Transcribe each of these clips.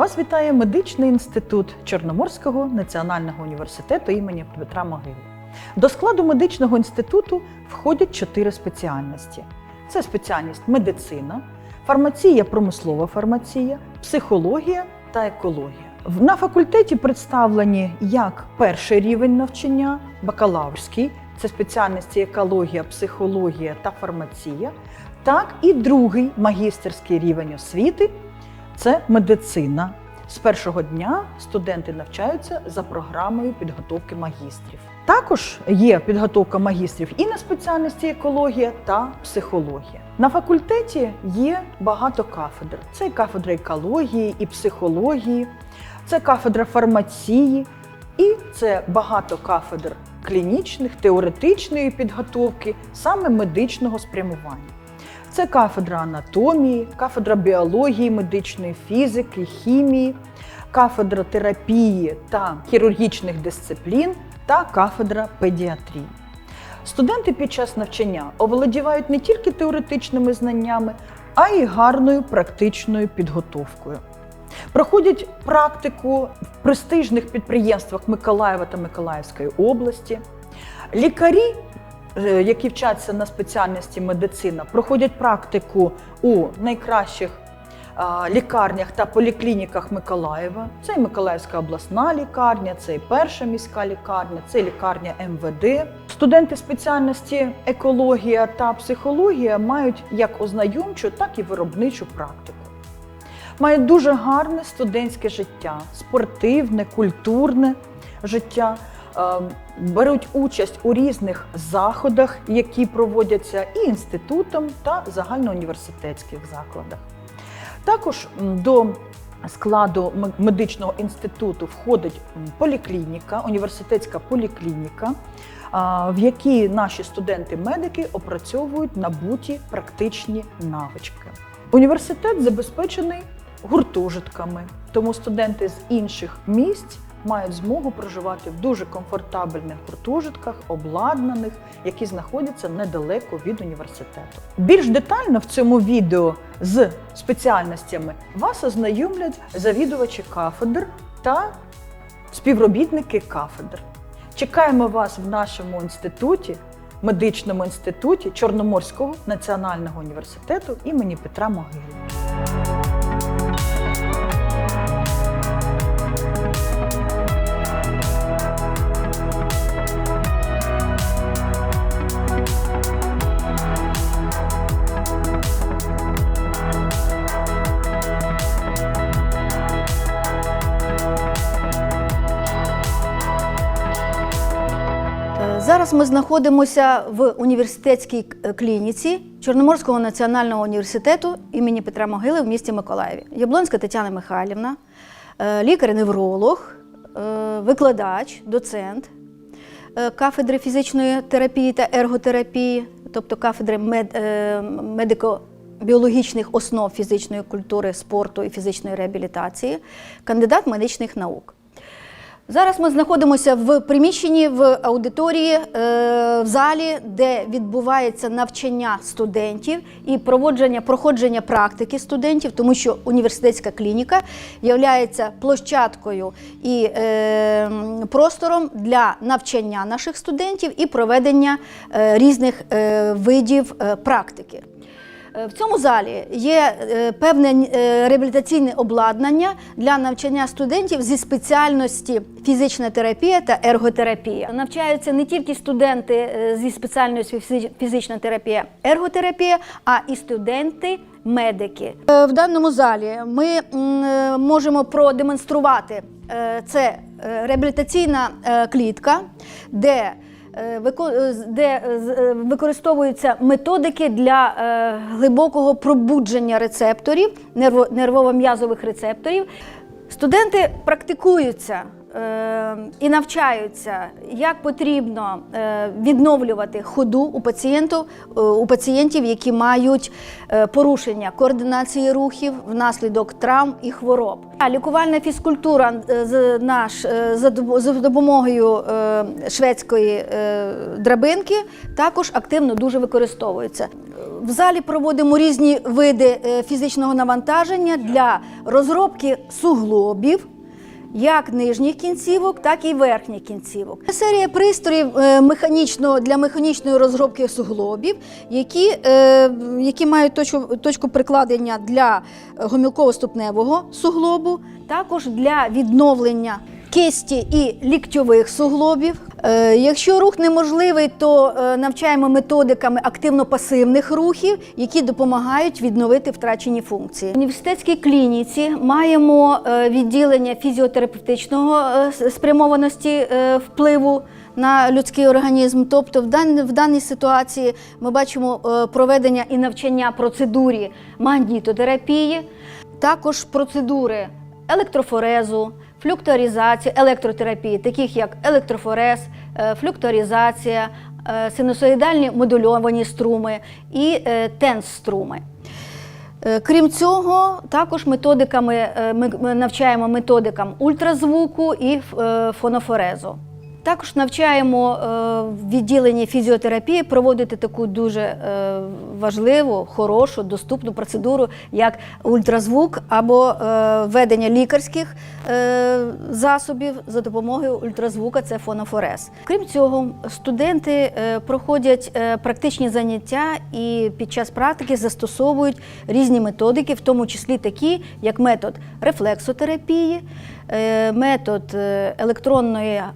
Вас вітає медичний інститут Чорноморського національного університету імені Петра Могили. До складу медичного інституту входять чотири спеціальності: це спеціальність медицина, фармація, промислова фармація, психологія та екологія. На факультеті представлені як перший рівень навчання, бакалаврський, це спеціальності екологія, психологія та фармація, так і другий магістерський рівень освіти це медицина. З першого дня студенти навчаються за програмою підготовки магістрів. Також є підготовка магістрів і на спеціальності екологія та психологія. На факультеті є багато кафедр. Це кафедра екології і психології, це кафедра фармації, і це багато кафедр клінічних, теоретичної підготовки, саме медичного спрямування. Це кафедра анатомії, кафедра біології, медичної фізики, хімії, кафедра терапії та хірургічних дисциплін та кафедра педіатрії. Студенти під час навчання оволодівають не тільки теоретичними знаннями, а й гарною практичною підготовкою. Проходять практику в престижних підприємствах Миколаєва та Миколаївської області. Лікарі, які вчаться на спеціальності медицина, проходять практику у найкращих лікарнях та поліклініках Миколаєва. Це і Миколаївська обласна лікарня, це і перша міська лікарня, це і лікарня МВД. Студенти спеціальності екологія та психологія мають як ознайомчу, так і виробничу практику. Мають дуже гарне студентське життя, спортивне, культурне життя. Е, Беруть участь у різних заходах, які проводяться і інститутом та загальноуніверситетських закладах. Також до складу медичного інституту входить поліклініка, університетська поліклініка, в якій наші студенти-медики опрацьовують набуті практичні навички. Університет забезпечений гуртожитками, тому студенти з інших місць мають змогу проживати в дуже комфортабельних гуртожитках, обладнаних, які знаходяться недалеко від університету. Більш детально в цьому відео з спеціальностями вас ознайомлять завідувачі кафедр та співробітники кафедр. Чекаємо вас в нашому інституті, медичному інституті Чорноморського національного університету імені Петра Могили. Зараз ми знаходимося в університетській клініці Чорноморського національного університету імені Петра Могили в місті Миколаєві. Яблонська Тетяна Михайлівна, е, лікар-невролог, е, викладач, доцент е, кафедри фізичної терапії та ерготерапії, тобто кафедри мед, е, медико-біологічних основ фізичної культури, спорту і фізичної реабілітації, кандидат медичних наук. Зараз ми знаходимося в приміщенні в аудиторії, е, в залі, де відбувається навчання студентів і проводження проходження практики студентів, тому що університетська клініка є площадкою і е, простором для навчання наших студентів і проведення е, різних видів практики. Е, В цьому залі є е, певне е, реабілітаційне обладнання для навчання студентів зі спеціальності фізична терапія та ерготерапія. Навчаються не тільки студенти зі спеціальністю фізична терапія, ерготерапія, а і студенти. Медики в даному залі ми можемо продемонструвати це реабілітаційна клітка, де де е, з- е, використовуються методики для е, глибокого пробудження рецепторів, нерво- нервово-м'язових рецепторів. Студенти практикуються е, і навчаються, як потрібно е, відновлювати ходу у пацієнтів, е, у пацієнтів, які мають е, порушення координації рухів внаслідок травм і хвороб. А лікувальна фізкультура е, наш е, за допомогою е, шведської е, драбинки також активно дуже використовується. В залі проводимо різні види е, фізичного навантаження для розробки суглобів. Як нижніх кінцівок, так і верхніх кінцівок. Серія пристроїв е, механічно, для механічної розробки суглобів, які, е, які мають точку, точку прикладення для гомілково-ступневого суглобу, також для відновлення кисті і ліктьових суглобів. Е, Якщо рух неможливий, то е, навчаємо методиками активно-пасивних рухів, які допомагають відновити втрачені функції. В університетській клініці маємо е, відділення фізіотерапевтичного спрямованості впливу на людський організм. Тобто, в, дан, в даній ситуації ми бачимо проведення і навчання процедурі магнітотерапії, також процедури електрофорезу, флюкторизації, електротерапії, таких як електрофорез, е, флюкторизація, е, синусоїдальні модульовані струми і е, тенс-струми. Крім цього, також методиками ми навчаємо методикам ультразвуку і фонофорезу. Також навчаємо е, в відділенні фізіотерапії проводити таку дуже е, важливу, хорошу, доступну процедуру, як ультразвук або е, введення лікарських засобів за допомогою ультразвука це фонофорез. Крім цього, студенти проходять практичні заняття і під час практики застосовують різні методики, в тому числі такі, як метод рефлексотерапії, метод е, електронної е,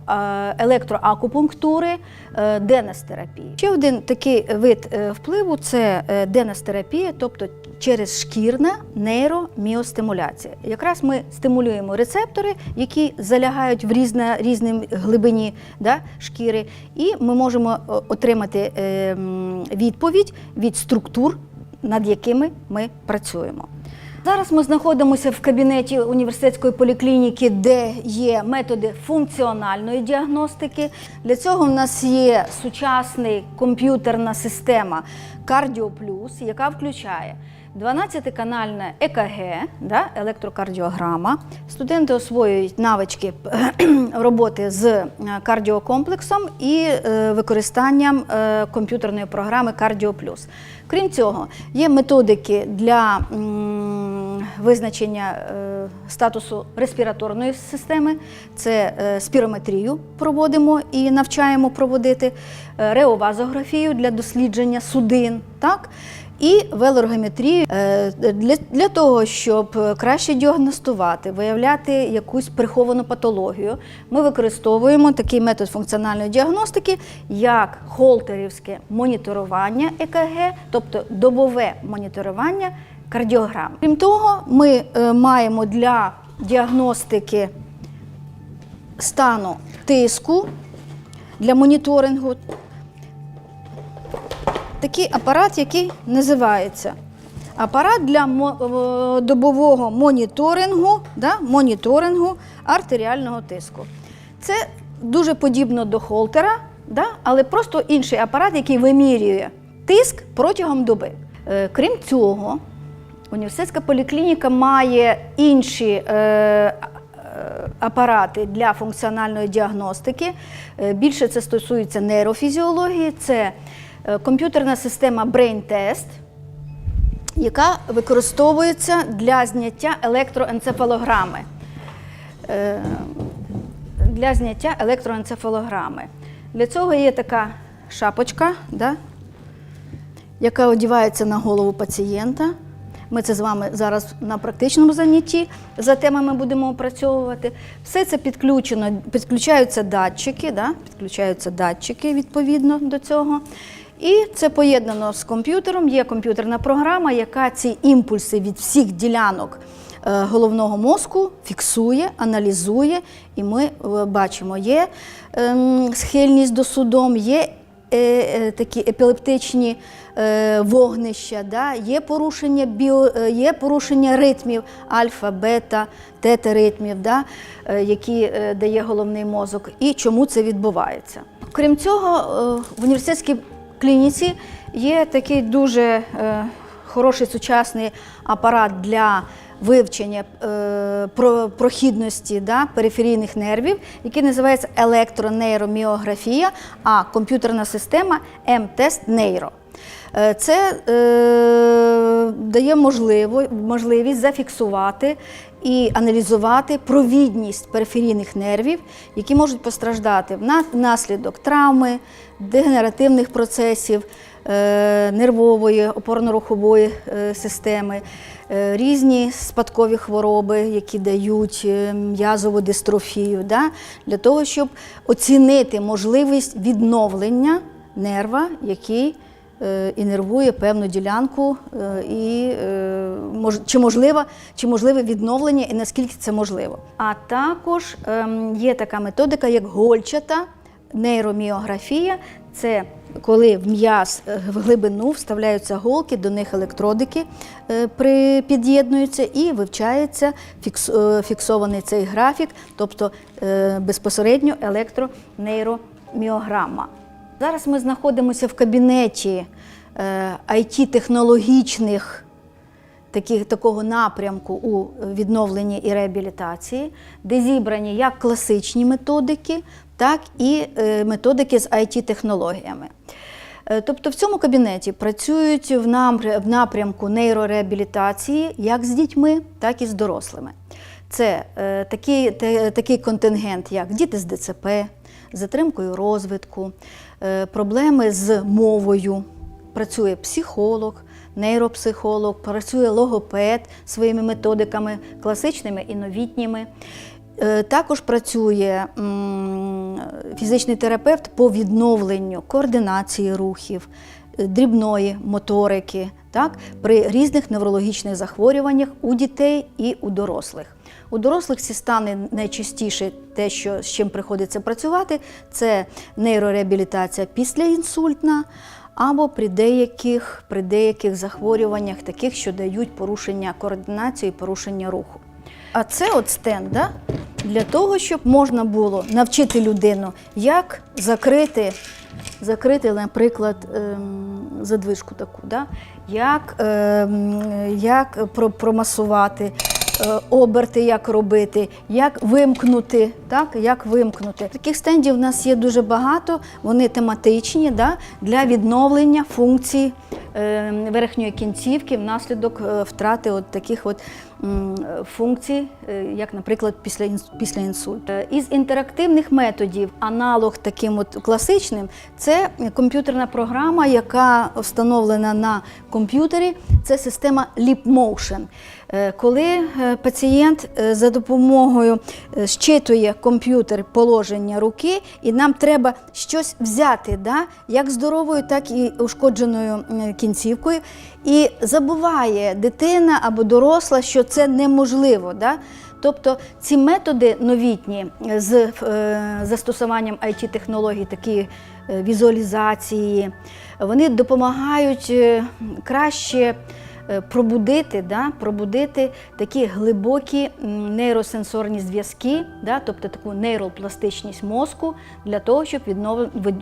електроакупунктури, е, денестерапії. Ще один такий вид е, впливу це е, денестерапія, тобто через шкірна нейроміостимуляція. Якраз ми стимулюємо рецептори, які залягають в різне, різній глибині да, шкіри, і ми можемо е, отримати е, відповідь від структур, над якими ми працюємо. Зараз ми знаходимося в кабінеті університетської поліклініки, де є методи функціональної діагностики. Для цього в нас є сучасний комп'ютерна система Plus, яка включає 12-канальне ЕКГ, да, електрокардіограма. Студенти освоюють навички роботи з е, кардіокомплексом і е, використанням е, комп'ютерної програми Plus. Крім цього, є методики для визначення е, статусу респіраторної системи. Це е, спірометрію проводимо і навчаємо проводити, е, реовазографію для дослідження судин. Так? І велоргометрію для, для того, щоб краще діагностувати, виявляти якусь приховану патологію, ми використовуємо такий метод функціональної діагностики, як холтерівське моніторування ЕКГ, тобто добове моніторування кардіограм. Крім того, ми е, маємо для діагностики стану тиску для моніторингу такий апарат, який називається апарат для е, добового моніторингу, да, моніторингу артеріального тиску. Це дуже подібно до холтера, да, але просто інший апарат, який вимірює тиск протягом доби. Е, Крім цього, університетська поліклініка має інші е, е, апарати для функціональної діагностики. Е, Більше це стосується нейрофізіології. Це е, комп'ютерна система Brain Test, яка використовується для зняття електроенцефалограми. Для зняття електроенцефалограми. Для цього є така шапочка, да, яка одівається на голову пацієнта. Ми це з вами зараз на практичному занятті за темами будемо опрацьовувати. Все це підключено, підключаються датчики, да? підключаються датчики відповідно до цього. І це поєднано з комп'ютером. Є комп'ютерна програма, яка ці імпульси від всіх ділянок е, головного мозку фіксує, аналізує, і ми е, бачимо, є ем, схильність до судом, є такі епілептичні е, вогнища, да? є, порушення біо, е, є порушення ритмів альфа, бета, тета ритмів, да? е, які е, дає головний мозок, і чому це відбувається. Крім цього, е, в університетській клініці є такий дуже е, хороший сучасний апарат для вивчення е, прохідності да, периферійних нервів, який називається електронейроміографія, а комп'ютерна система М-тест Нейро. Е, Це е, дає можливо, можливість зафіксувати і аналізувати провідність периферійних нервів, які можуть постраждати внаслідок травми, дегенеративних процесів, нервової, опорно-рухової е, системи, е, різні спадкові хвороби, які дають е, м'язову дистрофію, да? для того, щоб оцінити можливість відновлення нерва, який е, інервує певну ділянку, е, і е, чи, можливо, чи можливе відновлення і наскільки це можливо. А також ем, є така методика, як гольчата нейроміографія. Це коли в м'яз е, в глибину вставляються голки, до них електродики е, під'єднуються і вивчається е, фіксований цей графік, тобто безпосередньо електронейроміограма. Зараз ми знаходимося в кабінеті IT-технологічних таких, такого напрямку у відновленні і реабілітації, де зібрані як класичні методики, так і е, методики з IT-технологіями. Е, Тобто в цьому кабінеті працюють в напрямку нейрореабілітації як з дітьми, так і з дорослими. Це е, такий, такий контингент, як діти з ДЦП, з затримкою розвитку, проблеми з мовою, працює психолог, нейропсихолог, працює логопед своїми методиками, класичними і новітніми. Е, Також працює фізичний терапевт по відновленню координації рухів, е, дрібної моторики так, при різних неврологічних захворюваннях у дітей і у дорослих. У дорослих ці стани найчастіше те, що, з чим приходиться працювати, це нейрореабілітація післяінсультна, або при деяких, при деяких захворюваннях, таких, що дають порушення координації, порушення руху. А це от стенд да? для того, щоб можна було навчити людину, як закрити, закрити наприклад, ем, задвижку таку, да? як, ем, як промасувати. е, Оберти, як робити, як вимкнути, так як вимкнути. Таких стендів у нас є дуже багато. Вони тематичні да, для відновлення функцій е, верхньої кінцівки внаслідок е, втрати от таких от функцій, е, як, наприклад, після, після інсульту. Е, Із інтерактивних методів, аналог таким от класичним, це комп'ютерна програма, яка встановлена на комп'ютері. Це система LeapMotion. Е, Коли пацієнт за допомогою щитує комп'ютер положення руки, і нам треба щось взяти, да? як здоровою, так і ушкодженою кінцівкою. І забуває дитина або доросла, що це неможливо. Да? Тобто ці методи новітні е, з е, застосуванням IT-технологій, такі е, візуалізації, вони допомагають краще пробудити, да, пробудити такі глибокі нейросенсорні зв'язки, да, тобто таку нейропластичність мозку для того, щоб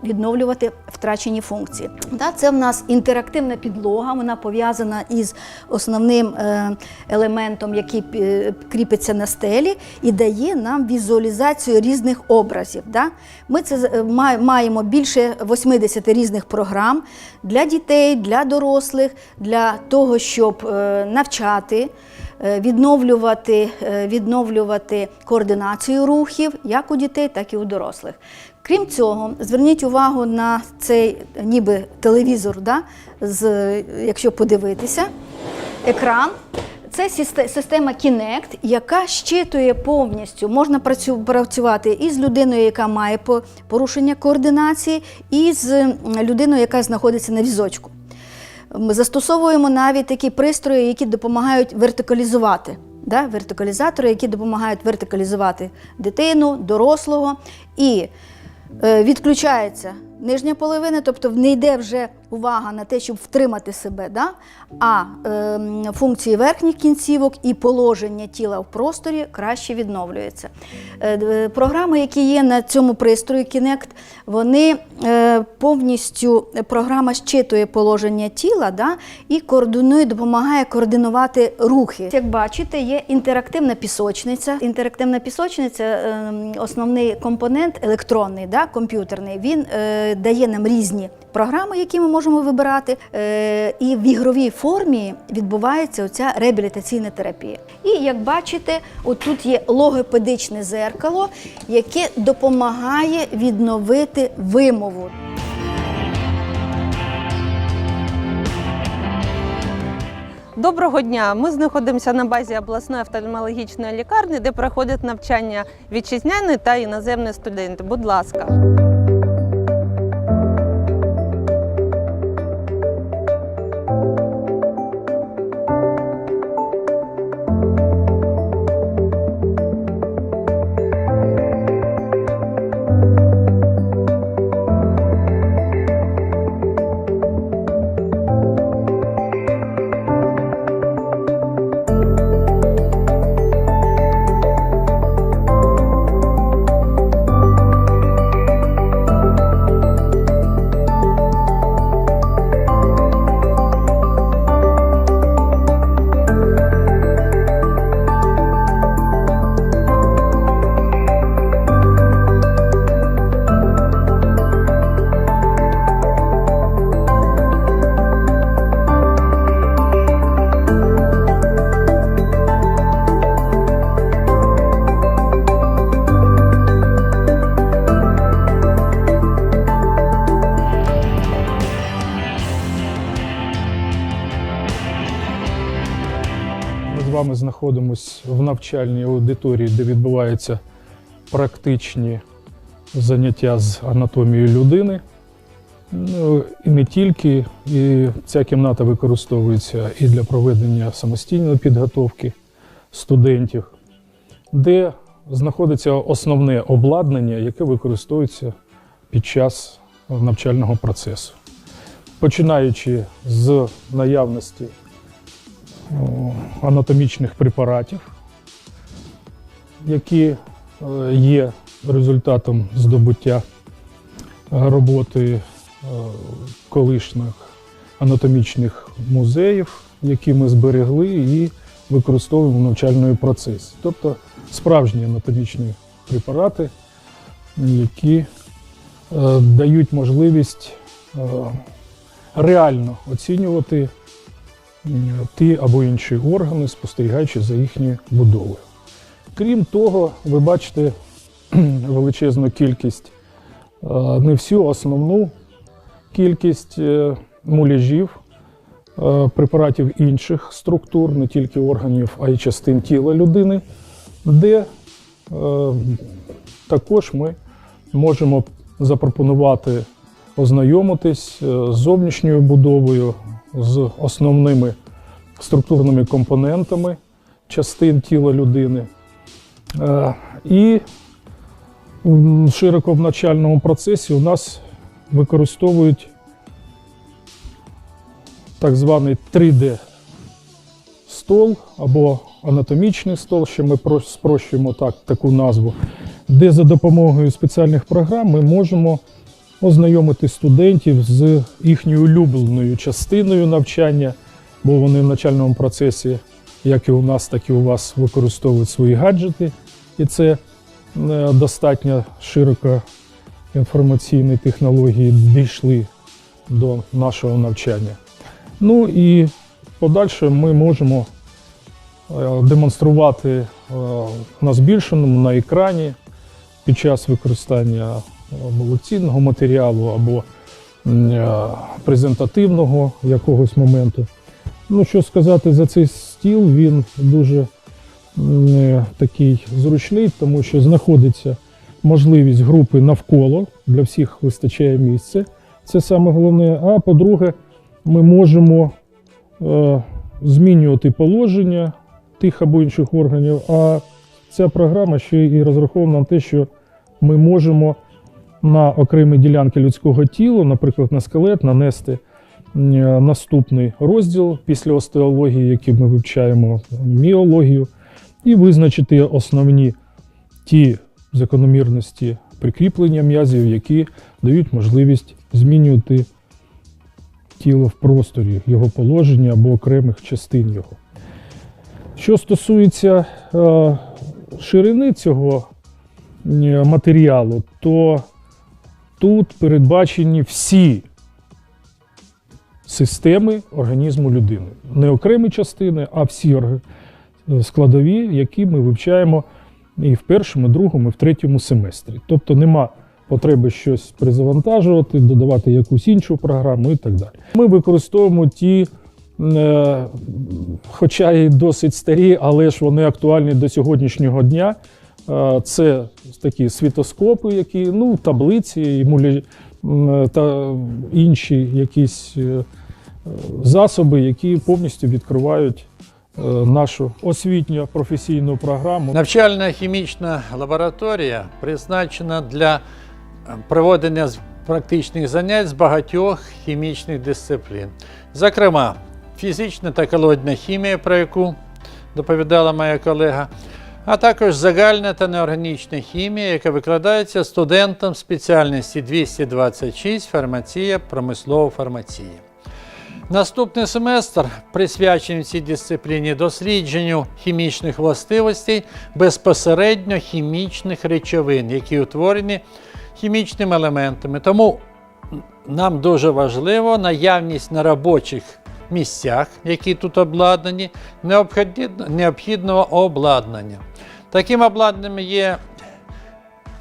відновлювати втрачені функції. Да, це в нас інтерактивна підлога, вона пов'язана із основним е, елементом, який е, кріпиться на стелі, і дає нам візуалізацію різних образів. Да? Ми це е, маємо більше 80 різних програм для дітей, для дорослих, для того, щоб е, навчати. е, Відновлювати, е, відновлювати координацію рухів як у дітей, так і у дорослих. Крім цього, зверніть увагу на цей ніби телевізор, да? з, якщо подивитися, екран. Це система Kinect, яка щитує повністю. Можна працювати і з людиною, яка має порушення координації, і з людиною, яка знаходиться на візочку. Ми застосовуємо навіть такі пристрої, які допомагають вертикалізувати. Да? Вертикалізатори, які допомагають вертикалізувати дитину, дорослого. І е, відключається нижня половина, тобто не йде вже увага на те, щоб втримати себе, да? а ем, функції верхніх кінцівок і положення тіла в просторі краще відновлюється. Е, д- Програми, які є на цьому пристрої Kinect, вони е, повністю програма щитує положення тіла да? і координує, допомагає координувати рухи. Як бачите, є інтерактивна пісочниця. Інтерактивна пісочниця ем, основний компонент електронний, да? комп'ютерний. Він е, дає нам різні програми, які ми можемо вибирати. Е, і в ігровій формі відбувається оця реабілітаційна терапія. І як бачите, отут є логопедичне зеркало, яке допомагає відновити вимову. Доброго дня! Ми знаходимося на базі обласної офтальмологічної лікарні, де проходять навчання вітчизняні та іноземні студенти. Будь ласка. Знаходимося в навчальній аудиторії, де відбуваються практичні заняття з анатомією людини. Ну, і не тільки, і ця кімната використовується і для проведення самостійної підготовки студентів, де знаходиться основне обладнання, яке використовується під час навчального процесу. Починаючи з наявності анатомічних препаратів, які е, є результатом здобуття е, роботи е, колишніх анатомічних музеїв, які ми зберегли і використовуємо в навчальному процесі. Тобто справжні анатомічні препарати, які дають можливість реально оцінювати ті або інші органи, спостерігаючи за їхньою будовою. Крім того, ви бачите величезну кількість, е, не всю основну кількість е, муляжів, е, препаратів інших структур, не тільки органів, а й частин тіла людини, де також ми можемо запропонувати ознайомитись з зовнішньою будовою, з основними структурними компонентами частин тіла людини. Е, І широко в навчальному процесі у нас використовують так званий 3D стол або анатомічний стол, що ми спрощуємо так, таку назву, де за допомогою спеціальних програм ми можемо ознайомити студентів з їхньою улюбленою частиною навчання, бо вони в навчальному процесі, як і у нас, так і у вас, використовують свої гаджети, і це е, достатньо широко інформаційні технології дійшли до нашого навчання. Ну і подальше ми можемо е, демонструвати е, на збільшеному на екрані під час використання молодцінного матеріалу або е, презентативного якогось моменту. Ну, що сказати за цей стіл, він дуже е, такий зручний, тому що знаходиться можливість групи навколо, для всіх вистачає місця. Це саме головне. А по-друге, ми можемо е, змінювати положення тих або інших органів. А ця програма ще і розрахована на те, що ми можемо на окремі ділянки людського тіла, наприклад, на скелет, нанести наступний розділ після остеології, який ми вивчаємо міологію, і визначити основні ті закономірності прикріплення м'язів, які дають можливість змінювати тіло в просторі, його положення або окремих частин його. Що стосується е, ширини цього е, матеріалу, то тут передбачені всі системи організму людини. Не окремі частини, а всі складові, які ми вивчаємо і в першому, і другому, і в третьому семестрі. Тобто нема потреби щось перезавантажувати, додавати якусь іншу програму і так далі. Ми використовуємо ті, е, хоча і досить старі, але ж вони актуальні до сьогоднішнього дня. Це такі світоскопи, які ну, таблиці мулі, та інші якісь е, засоби, які повністю відкривають е, нашу освітню професійну програму. Навчальна хімічна лабораторія призначена для е, проведення практичних занять з багатьох хімічних дисциплін. Зокрема, фізична та колодна хімія, про яку доповідала моя колега, а також загальна та неорганічна хімія, яка викладається студентам спеціальності 226 фармація, промислова фармація. Наступний семестр присвячений цій дисципліні дослідженню хімічних властивостей безпосередньо хімічних речовин, які утворені хімічними елементами. Тому нам дуже важливо наявність на робочих місцях, які тут обладнані, необхідного обладнання. Таким обладнанням є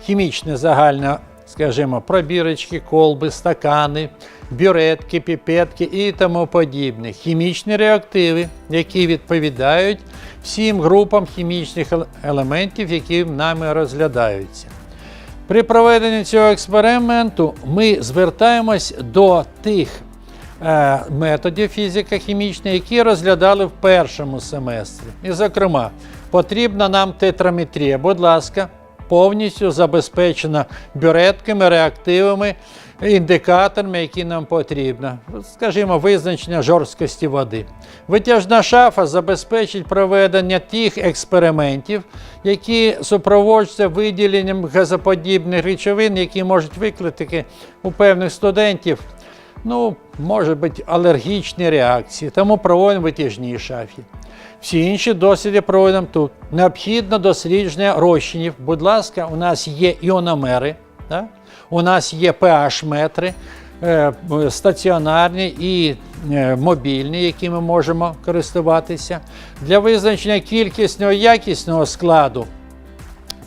хімічне загальне, скажімо, пробірочки, колби, стакани, бюретки, піпетки і тому подібне. Хімічні реактиви, які відповідають всім групам хімічних елементів, які нами розглядаються. При проведенні цього експерименту ми звертаємось до тих методів фізико-хімічних, які розглядали в першому семестрі. І, зокрема, потрібна нам тетраметрія. Будь ласка, повністю забезпечена бюретками, реактивами, індикаторами, які нам потрібно. Скажімо, визначення жорсткості води. Витяжна шафа забезпечить проведення тих експериментів, які супроводжуються виділенням газоподібних речовин, які можуть викликати у певних студентів ну, може бути алергічні реакції, тому проводимо в витяжній шафі. Всі інші досліди проводимо тут. Необхідно дослідження розчинів. Будь ласка, у нас є іономери, да? у нас є pH-метри, е, стаціонарні і е, мобільні, якими можемо користуватися. Для визначення кількісного якісного складу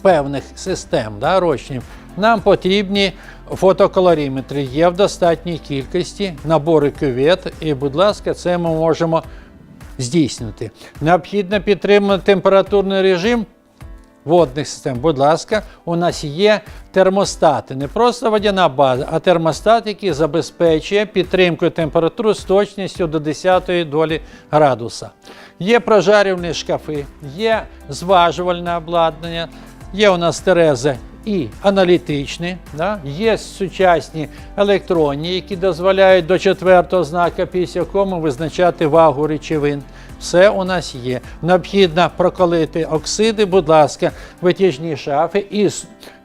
певних систем да, розчинів, нам потрібні фотокалоріметри. Є в достатній кількості набори кювет, і, будь ласка, це ми можемо здійснити. Необхідно підтримати температурний режим водних систем. Будь ласка, у нас є термостати, не просто водяна база, а термостат, який забезпечує підтримку температури з точністю до 10 долі градуса. Є прожарювальні шкафи, є зважувальне обладнання, є у нас терези і аналітичні, да? є сучасні електронні, які дозволяють до четвертого знака, після якому визначати вагу речовин. Все у нас є. Необхідно проколити оксиди, будь ласка, витяжні шафи і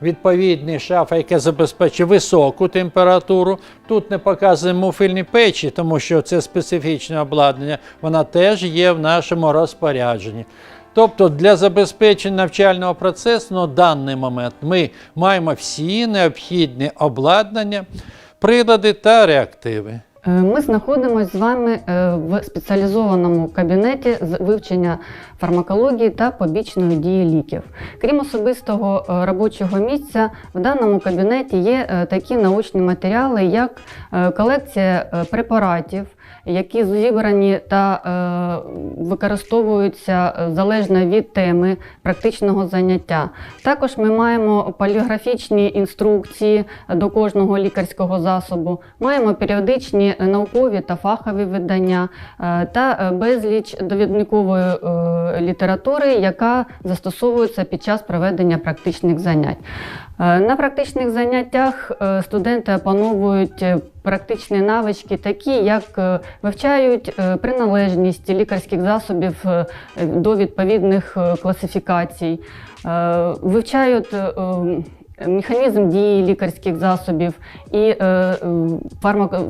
відповідні шафи, яке забезпечує високу температуру. Тут не показуємо муфільні печі, тому що це специфічне обладнання. Вона теж є в нашому розпорядженні. Тобто для забезпечення навчального процесу на даний момент ми маємо всі необхідні обладнання, прилади та реактиви. Е, Ми знаходимося з вами е, в спеціалізованому кабінеті з вивчення фармакології та побічної дії ліків. Крім особистого е, робочого місця, в даному кабінеті є такі научні матеріали, як колекція препаратів, які зібрані та е, використовуються е, залежно від теми практичного заняття. Також ми маємо поліграфічні інструкції до кожного лікарського засобу, маємо періодичні наукові та фахові видання е, та безліч довідникової літератури, яка застосовується під час проведення практичних занять. Е, На практичних заняттях е, студенти опановують е, практичні навички, такі як вивчають приналежність лікарських засобів до відповідних класифікацій, вивчають. Механізм дії лікарських засобів і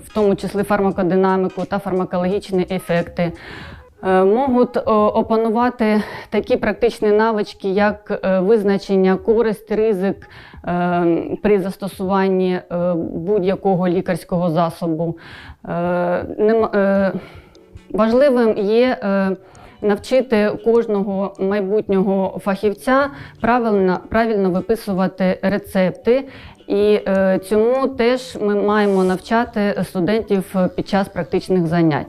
в тому числі фармакодинаміку та фармакологічні ефекти. Е, Можуть е, опанувати такі практичні навички, як е, визначення користь, ризик при застосуванні будь-якого лікарського засобу. Важливим є навчити кожного майбутнього фахівця правильно, правильно виписувати рецепти. І цьому теж ми маємо навчати студентів під час практичних занять.